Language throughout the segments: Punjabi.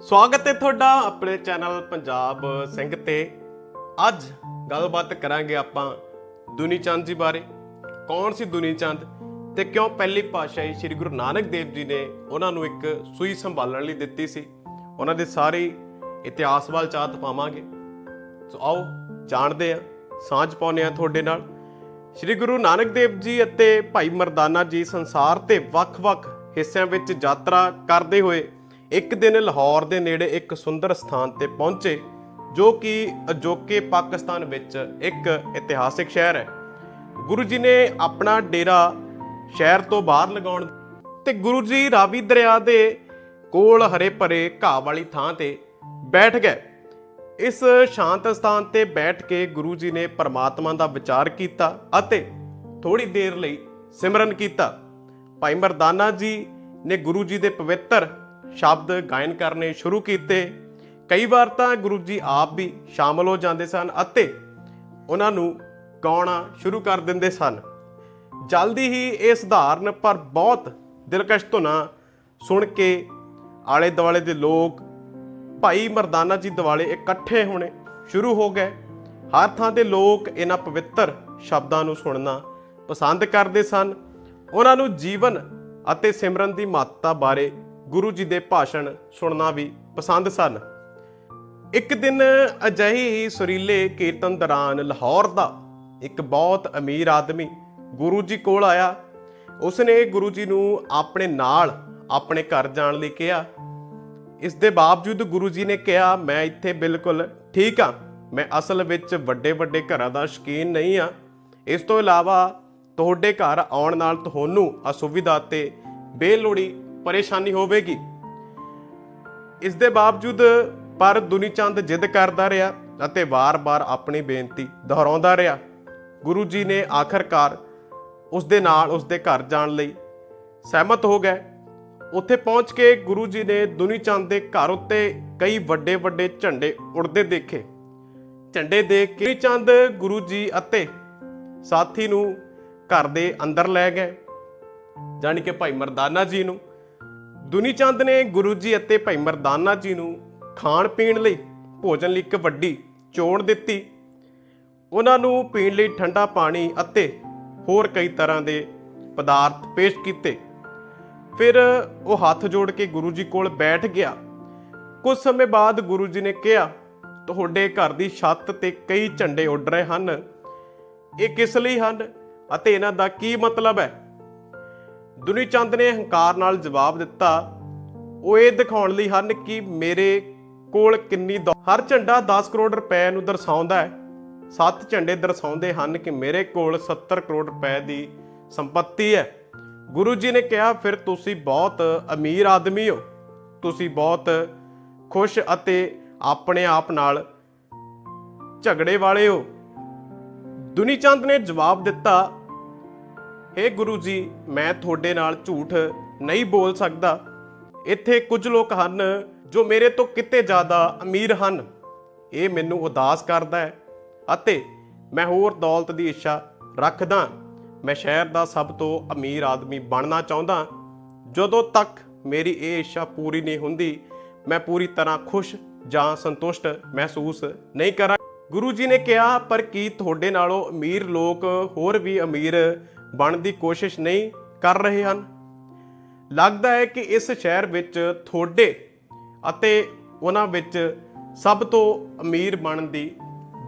ਸਵਾਗਤ ਹੈ ਤੁਹਾਡਾ ਆਪਣੇ ਚੈਨਲ ਪੰਜਾਬ ਸਿੰਘ ਤੇ। ਅੱਜ ਗੱਲਬਾਤ ਕਰਾਂਗੇ ਆਪਾਂ ਦੁਨੀ ਚੰਦ ਜੀ ਬਾਰੇ। ਕੌਣ ਸੀ ਦੁਨੀ ਚੰਦ ਤੇ ਕਿਉਂ ਪਹਿਲੀ ਪਾਤਸ਼ਾਹੀ ਸ੍ਰੀ ਗੁਰੂ ਨਾਨਕ ਦੇਵ ਜੀ ਨੇ ਉਹਨਾਂ ਨੂੰ ਇੱਕ ਸੂਈ ਸੰਭਾਲਣ ਲਈ ਦਿੱਤੀ ਸੀ? ਉਹਨਾਂ ਦੇ ਸਾਰੇ ਇਤਿਹਾਸ ਵੱਲ ਚਾਹਤ ਪਾਵਾਂਗੇ ਸੋ ਆਓ ਜਾਣਦੇ ਆ ਸਾਂਝ ਪਾਉਂਦੇ ਆ ਤੁਹਾਡੇ ਨਾਲ। ਸ੍ਰੀ ਗੁਰੂ ਨਾਨਕ ਦੇਵ ਜੀ ਅਤੇ ਭਾਈ ਮਰਦਾਨਾ ਜੀ ਸੰਸਾਰ ਦੇ ਵੱਖ-ਵੱਖ ਹਿੱਸਿਆਂ ਵਿੱਚ ਯਾਤਰਾ ਕਰਦੇ ਹੋਏ ਇੱਕ ਦਿਨ ਲਾਹੌਰ ਦੇ ਨੇੜੇ ਇੱਕ ਸੁੰਦਰ ਸਥਾਨ ਤੇ ਪਹੁੰਚੇ, ਜੋ ਕਿ ਅਜੋਕੇ ਪਾਕਿਸਤਾਨ ਵਿੱਚ ਇੱਕ ਇਤਿਹਾਸਿਕ ਸ਼ਹਿਰ ਹੈ। ਗੁਰੂ ਜੀ ਨੇ ਆਪਣਾ ਡੇਰਾ ਸ਼ਹਿਰ ਤੋਂ ਬਾਹਰ ਲਗਾਉਣ ਤੇ ਗੁਰੂ ਜੀ ਰਾਵੀ ਦਰਿਆ ਦੇ ਕੋਲ ਹਰੇ ਭਰੇ ਘਾਹ ਵਾਲੀ ਥਾਂ ਤੇ ਬੈਠ ਗਏ। ਇਸ ਸ਼ਾਂਤ ਸਥਾਨ ਤੇ ਬੈਠ ਕੇ ਗੁਰੂ ਜੀ ਨੇ ਪਰਮਾਤਮਾ ਦਾ ਵਿਚਾਰ ਕੀਤਾ ਅਤੇ ਥੋੜੀ ਦੇਰ ਲਈ ਸਿਮਰਨ ਕੀਤਾ। ਭਾਈ ਮਰਦਾਨਾ ਜੀ ਨੇ ਗੁਰੂ ਜੀ ਦੇ ਪਵਿੱਤਰ ਸ਼ਬਦ ਗਾਇਨ ਕਰਨੇ ਸ਼ੁਰੂ ਕੀਤੇ। ਕਈ ਵਾਰ ਤਾਂ ਗੁਰੂ ਜੀ ਆਪ ਵੀ ਸ਼ਾਮਲ ਹੋ ਜਾਂਦੇ ਸਨ ਅਤੇ ਉਹਨਾਂ ਨੂੰ ਗਾਉਣਾ ਸ਼ੁਰੂ ਕਰ ਦਿੰਦੇ ਸਨ। ਜਲਦੀ ਹੀ ਇਹ ਸਧਾਰਨ ਪਰ ਬਹੁਤ ਦਿਲਕਸ਼ ਧੁਨਾਂ ਸੁਣ ਕੇ ਆਲੇ ਦੁਆਲੇ ਦੇ ਲੋਕ ਭਾਈ ਮਰਦਾਨਾ ਜੀ ਦਿਵਾਲੇ ਇਕੱਠੇ ਹੋਣੇ ਸ਼ੁਰੂ ਹੋ ਗਏ। ਹਰ ਥਾਂ ਦੇ ਲੋਕ ਇਹਨਾਂ ਪਵਿੱਤਰ ਸ਼ਬਦਾਂ ਨੂੰ ਸੁਣਨਾ ਪਸੰਦ ਕਰਦੇ ਸਨ। ਉਹਨਾਂ ਨੂੰ ਜੀਵਨ ਅਤੇ ਸਿਮਰਨ ਦੀ ਮਹੱਤਤਾ ਬਾਰੇ ਗੁਰੂ ਜੀ ਦੇ ਭਾਸ਼ਣ ਸੁਣਨਾ ਵੀ ਪਸੰਦ ਸਨ। ਇੱਕ ਦਿਨ ਅਜਿਹੀ ਹੀ ਸੁਰੀਲੇ ਕੀਰਤਨ ਦੌਰਾਨ ਲਾਹੌਰ ਦਾ ਇੱਕ ਬਹੁਤ ਅਮੀਰ ਆਦਮੀ ਗੁਰੂ ਜੀ ਕੋਲ ਆਇਆ। ਉਸਨੇ ਗੁਰੂ ਜੀ ਨੂੰ ਆਪਣੇ ਨਾਲ ਆਪਣੇ ਘਰ ਜਾਣ ਲਈ ਕਿਹਾ। ਇਸ ਦੇ ਬਾਵਜੂਦ ਗੁਰੂ ਜੀ ਨੇ ਕਿਹਾ, ਮੈਂ ਇੱਥੇ ਬਿਲਕੁਲ ਠੀਕ ਹਾਂ। ਮੈਂ ਅਸਲ ਵਿੱਚ ਵੱਡੇ ਵੱਡੇ ਘਰਾਂ ਦਾ ਸ਼ਕੀਨ ਨਹੀਂ ਆ ਇਸ ਤੋਂ ਇਲਾਵਾ ਤੁਹਾਡੇ ਘਰ ਆਉਣ ਨਾਲ ਤੁਹਾਨੂੰ ਅਸੁਵਿਧਾ ਤੇ ਬੇਲੋੜੀ ਪਰੇਸ਼ਾਨੀ ਹੋਵੇਗੀ। ਇਸ ਦੇ ਬਾਵਜੂਦ ਪਰ ਦੁਨੀ ਚੰਦ ਜਿੱਦ ਕਰਦਾ ਰਿਹਾ ਅਤੇ ਵਾਰ-ਵਾਰ ਆਪਣੀ ਬੇਨਤੀ ਦੁਹਰਾਉਂਦਾ ਰਿਹਾ। ਗੁਰੂ ਜੀ ਨੇ ਆਖਰਕਾਰ ਉਸ ਦੇ ਨਾਲ ਉਸ ਦੇ ਘਰ ਜਾਣ ਲਈ ਸਹਿਮਤ ਹੋ ਗਏ। ਉੱਥੇ ਪਹੁੰਚ ਕੇ ਗੁਰੂ ਜੀ ਨੇ ਦੁਨੀ ਚੰਦ ਦੇ ਘਰ ਉੱਤੇ ਕਈ ਵੱਡੇ ਵੱਡੇ ਝੰਡੇ ਉੜਦੇ ਦੇਖੇ। ਝੰਡੇ ਦੇਖ ਕੇ ਚੰਦ ਗੁਰੂ ਜੀ ਅਤੇ ਸਾਥੀ ਨੂੰ ਘਰ ਦੇ ਅੰਦਰ ਲੈ ਗਏ। ਜਾਣੀ ਕਿ ਭਾਈ ਮਰਦਾਨਾ ਜੀ ਨੂੰ ਦੁਨੀ ਚੰਦ ਨੇ ਗੁਰੂ ਜੀ ਅਤੇ ਭਾਈ ਮਰਦਾਨਾ ਜੀ ਨੂੰ ਖਾਣ ਪੀਣ ਲਈ ਭੋਜਨ ਲਈ ਇੱਕ ਵੱਡੀ ਚੋਣ ਦਿੱਤੀ। ਉਹਨਾਂ ਨੂੰ ਪੀਣ ਲਈ ਠੰਡਾ ਪਾਣੀ ਅਤੇ ਹੋਰ ਕਈ ਤਰ੍ਹਾਂ ਦੇ ਪਦਾਰਥ ਪੇਸ਼ ਕੀਤੇ। ਫਿਰ ਉਹ ਹੱਥ ਜੋੜ ਕੇ ਗੁਰੂ ਜੀ ਕੋਲ ਬੈਠ ਗਿਆ। ਕੁਝ ਸਮੇਂ ਬਾਅਦ ਗੁਰੂ ਜੀ ਨੇ ਕਿਹਾ, ਤੁਹਾਡੇ ਘਰ ਦੀ ਛੱਤ ਤੇ ਕਈ ਝੰਡੇ ਉੱਡ ਰਹੇ ਹਨ। ਇਹ ਕਿਸ ਲਈ ਹਨ ਅਤੇ ਇਹਨਾਂ ਦਾ ਕੀ ਮਤਲਬ ਹੈ? ਦੁਨੀ ਚੰਦ ਨੇ ਹੰਕਾਰ ਨਾਲ ਜਵਾਬ ਦਿੱਤਾ, ਉਹ ਇਹ ਦਿਖਾਉਣ ਲਈ ਹਨ ਕਿ ਮੇਰੇ ਕੋਲ ਕਿੰਨੀ ਦੌ- ਹਰ ਝੰਡਾ 10 ਕਰੋੜ ਰੁਪਏ ਨੂੰ ਦਰਸਾਉਂਦਾ ਹੈ। ਸੱਤ ਝੰਡੇ ਦਰਸਾਉਂਦੇ ਹਨ ਕਿ ਮੇਰੇ ਕੋਲ 70 ਕਰੋੜ ਰੁਪਏ ਦੀ ਸੰਪਤੀ ਹੈ। ਗੁਰੂ ਜੀ ਨੇ ਕਿਹਾ, ਫਿਰ ਤੁਸੀਂ ਬਹੁਤ ਅਮੀਰ ਆਦਮੀ ਹੋ। ਤੁਸੀਂ ਬਹੁਤ ਖੁਸ਼ ਅਤੇ ਆਪਣੇ ਆਪ ਨਾਲ ਝਗੜੇ ਵਾਲੇ ਹੋ। ਦੁਨੀ ਚੰਦ ਨੇ ਜਵਾਬ ਦਿੱਤਾ ਹੇ ਗੁਰੂ ਜੀ, ਮੈਂ ਤੁਹਾਡੇ ਨਾਲ ਝੂਠ ਨਹੀਂ ਬੋਲ ਸਕਦਾ। ਇੱਥੇ ਕੁਝ ਲੋਕ ਹਨ ਜੋ ਮੇਰੇ ਤੋਂ ਕਿਤੇ ਜ਼ਿਆਦਾ ਅਮੀਰ ਹਨ। ਇਹ ਮੈਨੂੰ ਉਦਾਸ ਕਰਦਾ ਹੈ ਅਤੇ ਮੈਂ ਹੋਰ ਦੌਲਤ ਦੀ ਇੱਛਾ ਰੱਖਦਾ ਮੈਂ ਸ਼ਹਿਰ ਦਾ ਸਭ ਤੋਂ ਅਮੀਰ ਆਦਮੀ ਬਣਨਾ ਚਾਹੁੰਦਾ ਜਦੋਂ ਤੱਕ ਮੇਰੀ ਇਹ ਇੱਛਾ ਪੂਰੀ ਨਹੀਂ ਹੁੰਦੀ, ਮੈਂ ਪੂਰੀ ਤਰ੍ਹਾਂ ਖੁਸ਼ ਜਾਂ ਸੰਤੁਸ਼ਟ ਮਹਿਸੂਸ ਨਹੀਂ ਕਰਾਂ। ਗੁਰੂ ਜੀ ਨੇ ਕਿਹਾ, ਪਰ ਕੀ ਤੁਹਾਡੇ ਨਾਲੋਂ ਅਮੀਰ ਲੋਕ ਹੋਰ ਵੀ ਅਮੀਰ ਬਣਨ ਦੀ ਕੋਸ਼ਿਸ਼ ਨਹੀਂ ਕਰ ਰਹੇ ਹਨ। ਲੱਗਦਾ ਹੈ ਕਿ ਇਸ ਸ਼ਹਿਰ ਵਿੱਚ ਤੁਹਾਡੇ ਅਤੇ ਉਹਨਾਂ ਵਿੱਚ ਸਭ ਤੋਂ ਅਮੀਰ ਬਣਨ ਦੀ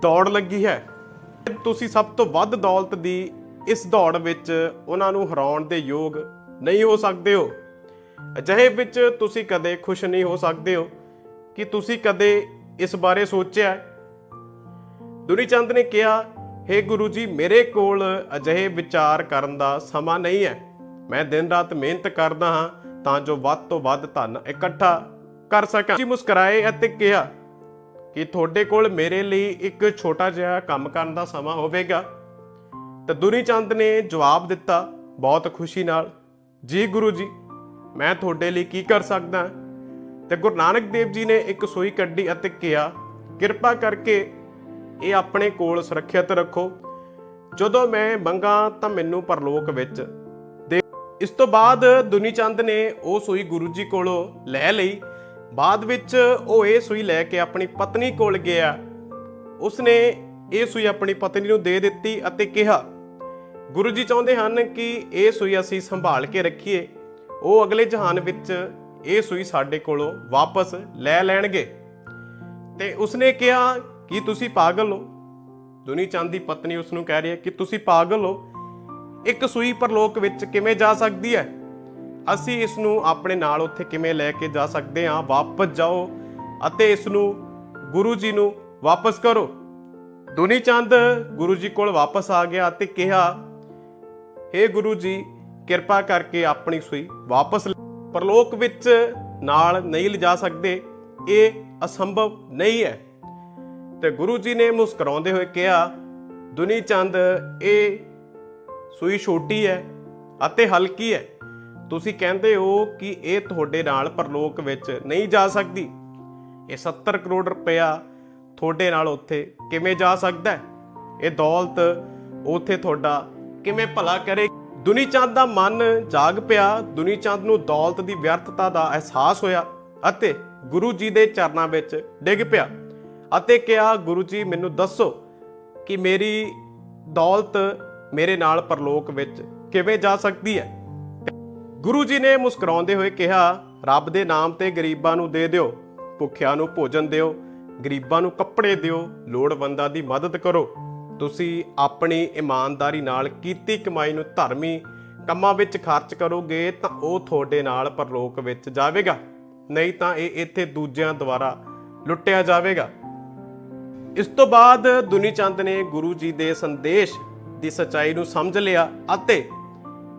ਦੌੜ ਲੱਗੀ ਹੈ। ਤੁਸੀਂ ਸਭ ਤੋਂ ਵੱਧ ਦੌਲਤ ਦੀ ਇਸ ਦੌੜ ਵਿੱਚ ਉਹਨਾਂ ਨੂੰ ਹਰਾਉਣ ਦੇ ਯੋਗ ਨਹੀਂ ਹੋ ਸਕਦੇ ਹੋ। ਅਜਿਹੇ ਵਿੱਚ ਤੁਸੀਂ ਕਦੇ ਖੁਸ਼ ਨਹੀਂ ਹੋ ਸਕਦੇ ਹੋ ਕਿ ਤੁਸੀਂ ਕਦੇ ਇਸ ਬਾਰੇ ਸੋਚਿਆ ਹੈ? ਦੁਨੀ ਚੰਦ ਨੇ ਕਿਹਾ हे ਗੁਰੂ ਜੀ, ਮੇਰੇ ਕੋਲ ਅਜਿਹੇ ਵਿਚਾਰ ਕਰਨ ਦਾ ਸਮਾਂ ਨਹੀਂ ਹੈ। ਮੈਂ ਦਿਨ ਰਾਤ ਮਿਹਨਤ ਕਰਦਾ ਹਾਂ ਤਾਂ ਜੋ ਵੱਧ ਤੋਂ ਵੱਧ ਧਨ ਇਕੱਠਾ ਕਰ ਸਕਾਂ। ਜੀ ਮੁਸਕਰਾਏ ਅਤੇ ਕਿਹਾ ਕਿ ਤੁਹਾਡੇ ਕੋਲ ਮੇਰੇ ਲਈ ਇੱਕ ਛੋਟਾ ਜਿਹਾ ਕੰਮ ਕਰਨ ਦਾ ਸਮਾਂ ਹੋਵੇਗਾ। ਤਾਂ ਦੁਨੀ ਚੰਦ ਨੇ ਜਵਾਬ ਦਿੱਤਾ ਬਹੁਤ ਖੁਸ਼ੀ ਨਾਲ, ਜੀ ਗੁਰੂ ਜੀ, ਮੈਂ ਤੁਹਾਡੇ ਲਈ ਕੀ ਕਰ ਸਕਦਾ? ਤੇ ਗੁਰੂ ਨਾਨਕ ਦੇਵ ਜੀ ਨੇ ਇੱਕ ਸੂਈ ਕੱਢੀ ਅਤੇ ਕਿਹਾ, ਕਿਰਪਾ ਕਰਕੇ ਇਹ ਆਪਣੇ ਕੋਲ ਸੁਰੱਖਿਅਤ ਰੱਖੋ। ਜਦੋਂ ਮੈਂ ਮੰਗਾ ਤਾਂ ਮੈਨੂੰ ਪਰਲੋਕ ਵਿੱਚ। ਦੇ ਇਸ ਤੋਂ ਬਾਅਦ ਦੁਨੀ ਚੰਦ ਨੇ ਉਹ ਸੂਈ ਗੁਰੂ ਜੀ ਕੋਲੋਂ ਲੈ ਲਈ। ਬਾਅਦ ਵਿੱਚ ਉਹ ਇਹ ਸੂਈ ਲੈ ਕੇ ਆਪਣੀ ਪਤਨੀ ਕੋਲ ਗਿਆ। ਉਸਨੇ ਇਹ ਸੂਈ ਆਪਣੀ ਪਤਨੀ ਨੂੰ ਦੇ ਦਿੱਤੀ ਅਤੇ ਕਿਹਾ, ਗੁਰੂ ਜੀ ਚਾਹੁੰਦੇ ਹਨ ਕਿ ਇਹ ਸੂਈ ਅਸੀਂ ਸੰਭਾਲ ਕੇ ਰੱਖੀਏ। ਉਹ ਅਗਲੇ ਜਹਾਨ ਵਿੱਚ ਇਹ ਸੂਈ ਸਾਡੇ ਕੋਲੋਂ ਵਾਪਸ ਲੈ ਲੈਣਗੇ। ਤੇ ਉਸਨੇ ਕਿਹਾ ਕੀ ਤੁਸੀਂ ਪਾਗਲ ਹੋ? ਦੁਨੀ ਚੰਦ ਦੀ ਪਤਨੀ ਉਸ ਨੂੰ ਕਹਿ ਰਹੀ ਹੈ ਕਿ ਤੁਸੀਂ ਪਾਗਲ ਹੋ। ਇੱਕ ਸੂਈ ਪਰਲੋਕ ਵਿੱਚ ਕਿਵੇਂ ਜਾ ਸਕਦੀ ਹੈ? ਅਸੀਂ ਇਸ ਨੂੰ ਆਪਣੇ ਨਾਲ ਉੱਥੇ ਕਿਵੇਂ ਲੈ ਕੇ ਜਾ ਸਕਦੇ ਹਾਂ? ਵਾਪਸ ਜਾਓ ਅਤੇ ਇਸ ਨੂੰ ਗੁਰੂ ਜੀ ਨੂੰ ਵਾਪਸ ਕਰੋ। ਦੁਨੀ ਚੰਦ ਗੁਰੂ ਜੀ ਕੋਲ ਵਾਪਸ ਆ ਗਿਆ ਅਤੇ ਕਿਹਾ हे ਗੁਰੂ ਜੀ, ਕਿਰਪਾ ਕਰਕੇ ਆਪਣੀ ਸੂਈ ਵਾਪਸ ਲੈ- ਪਰਲੋਕ ਵਿੱਚ ਨਾਲ ਨਹੀਂ ਲਿਜਾ ਸਕਦੇ। ਇਹ ਅਸੰਭਵ ਨਹੀਂ ਹੈ। ਤੇ ਗੁਰੂ ਜੀ ਨੇ ਮੁਸਕਰਾਉਂਦੇ ਹੋਏ ਕਿਹਾ, ਦੁਨੀ ਚੰਦ, ਇਹ ਸੂਈ ਛੋਟੀ ਹੈ ਅਤੇ ਹਲਕੀ ਹੈ। ਤੁਸੀਂ ਕਹਿੰਦੇ ਹੋ ਕਿ ਇਹ ਤੁਹਾਡੇ ਨਾਲ ਪਰਲੋਕ ਵਿੱਚ ਨਹੀਂ ਜਾ ਸਕਦੀ। ਇਹ 70 ਕਰੋੜ ਰੁਪਇਆ ਤੁਹਾਡੇ ਨਾਲ ਉੱਥੇ ਕਿਵੇਂ ਜਾ ਸਕਦਾ ਇਹ ਦੌਲਤ ਉੱਥੇ ਤੁਹਾਡਾ ਕਿਵੇਂ ਭਲਾ ਕਰੇ? ਦੁਨੀ ਚੰਦ ਦਾ ਮਨ ਜਾਗ ਪਿਆ। ਦੁਨੀ ਚੰਦ ਨੂੰ ਦੌਲਤ ਦੀ ਵਿਅਰਥਤਾ ਦਾ ਅਹਿਸਾਸ ਹੋਇਆ ਅਤੇ ਗੁਰੂ ਜੀ ਦੇ ਚਰਨਾਂ ਵਿੱਚ ਡਿੱਗ ਪਿਆ। ਅਤੇ ਕਿਹਾ, ਗੁਰੂ ਜੀ, ਮੈਨੂੰ ਦੱਸੋ ਕਿ ਮੇਰੀ ਦੌਲਤ ਮੇਰੇ ਨਾਲ ਪਰਲੋਕ ਵਿੱਚ ਕਿਵੇਂ ਜਾ ਸਕਦੀ ਹੈ? ਗੁਰੂ ਜੀ ਨੇ ਮੁਸਕਰਾਉਂਦੇ ਹੋਏ ਕਿਹਾ, ਰੱਬ ਦੇ ਨਾਮ ਤੇ ਗਰੀਬਾਂ ਨੂੰ ਦੇ ਦਿਓ, ਭੁੱਖਿਆਂ ਨੂੰ ਭੋਜਨ ਦਿਓ, ਗਰੀਬਾਂ ਨੂੰ ਕੱਪੜੇ ਦਿਓ, ਲੋੜਵੰਦਾਂ ਦੀ ਮਦਦ ਕਰੋ। ਤੁਸੀਂ ਆਪਣੀ ਇਮਾਨਦਾਰੀ ਨਾਲ ਕੀਤੀ ਕਮਾਈ ਨੂੰ ਧਰਮੀ ਕੰਮਾਂ ਵਿੱਚ ਖਰਚ ਕਰੋਗੇ ਤਾਂ ਉਹ ਤੁਹਾਡੇ ਨਾਲ ਪਰਲੋਕ ਵਿੱਚ ਜਾਵੇਗਾ। ਨਹੀਂ ਤਾਂ ਇਹ ਇੱਥੇ ਦੂਜਿਆਂ ਦੁਆਰਾ ਲੁੱਟਿਆ ਜਾਵੇਗਾ। ਇਸ ਤੋਂ ਬਾਅਦ ਦੁਨੀ ਚੰਦ ਨੇ ਗੁਰੂ ਜੀ ਦੇ ਸੰਦੇਸ਼ ਦੀ ਸਚਾਈ ਨੂੰ ਸਮਝ ਲਿਆ ਅਤੇ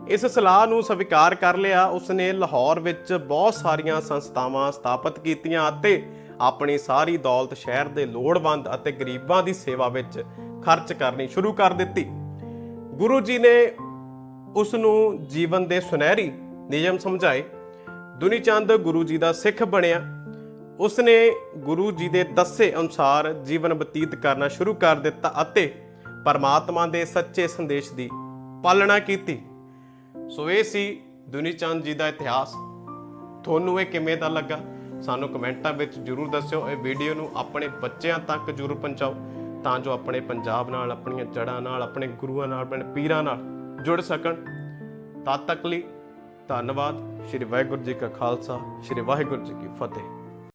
ਇਸ ਸਲਾਹ ਨੂੰ ਸਵੀਕਾਰ ਕਰ ਲਿਆ। ਉਸਨੇ ਲਾਹੌਰ ਵਿੱਚ ਬਹੁਤ ਸਾਰੀਆਂ ਸੰਸਥਾਵਾਂ ਸਥਾਪਿਤ ਕੀਤੀਆਂ ਅਤੇ ਆਪਣੀ ਸਾਰੀ ਦੌਲਤ ਸ਼ਹਿਰ ਦੇ ਲੋੜਵੰਦ ਅਤੇ ਗਰੀਬਾਂ ਦੀ ਸੇਵਾ ਵਿੱਚ ਖਰਚ ਕਰਨੀ ਸ਼ੁਰੂ ਕਰ ਦਿੱਤੀ। ਗੁਰੂ ਜੀ ਨੇ ਉਸ ਨੂੰ ਜੀਵਨ ਦੇ ਸੁਨਹਿਰੀ ਨਿਯਮ ਸਮਝਾਏ। ਦੁਨੀ ਚੰਦ ਗੁਰੂ ਜੀ ਦਾ ਸਿੱਖ ਬਣਿਆ। ਉਸਨੇ ਗੁਰੂ ਜੀ ਦੇ ਦੱਸੇ ਅਨੁਸਾਰ ਜੀਵਨ ਬਤੀਤ ਕਰਨਾ ਸ਼ੁਰੂ ਕਰ ਦਿੱਤਾ ਅਤੇ ਪਰਮਾਤਮਾ ਦੇ ਸੱਚੇ ਸੰਦੇਸ਼ ਦੀ ਪਾਲਣਾ ਕੀਤੀ। ਸੋ ਇਹ ਸੀ ਦੁਨੀ ਚੰਦ ਜੀ ਦਾ ਇਤਿਹਾਸ। ਤੁਹਾਨੂੰ ਇਹ ਕਿਵੇਂ ਦਾ ਲੱਗਾ? ਸਾਨੂੰ ਕਮੈਂਟਾਂ ਵਿੱਚ ਜਰੂਰ ਦੱਸਿਓ। ਇਹ ਵੀਡੀਓ ਨੂੰ ਆਪਣੇ ਬੱਚਿਆਂ ਤੱਕ ਜਰੂਰ ਪਹੁੰਚਾਓ ਤਾਂ ਜੋ ਆਪਣੇ ਪੰਜਾਬ ਨਾਲ, ਆਪਣੀਆਂ ਜੜ੍ਹਾਂ ਨਾਲ, ਆਪਣੇ ਗੁਰੂਆਂ ਨਾਲ, ਆਪਣੇ ਪੀਰਾਂ ਨਾਲ ਜੁੜ ਸਕਣ। ਤਦ ਤੱਕ ਲਈ ਧੰਨਵਾਦ। ਸ਼੍ਰੀ ਵਾਹਿਗੁਰੂ ਜੀ ਕਾ ਖਾਲਸਾ, ਸ਼੍ਰੀ ਵਾਹਿਗੁਰੂ ਜੀ ਕੀ ਫਤਿਹ।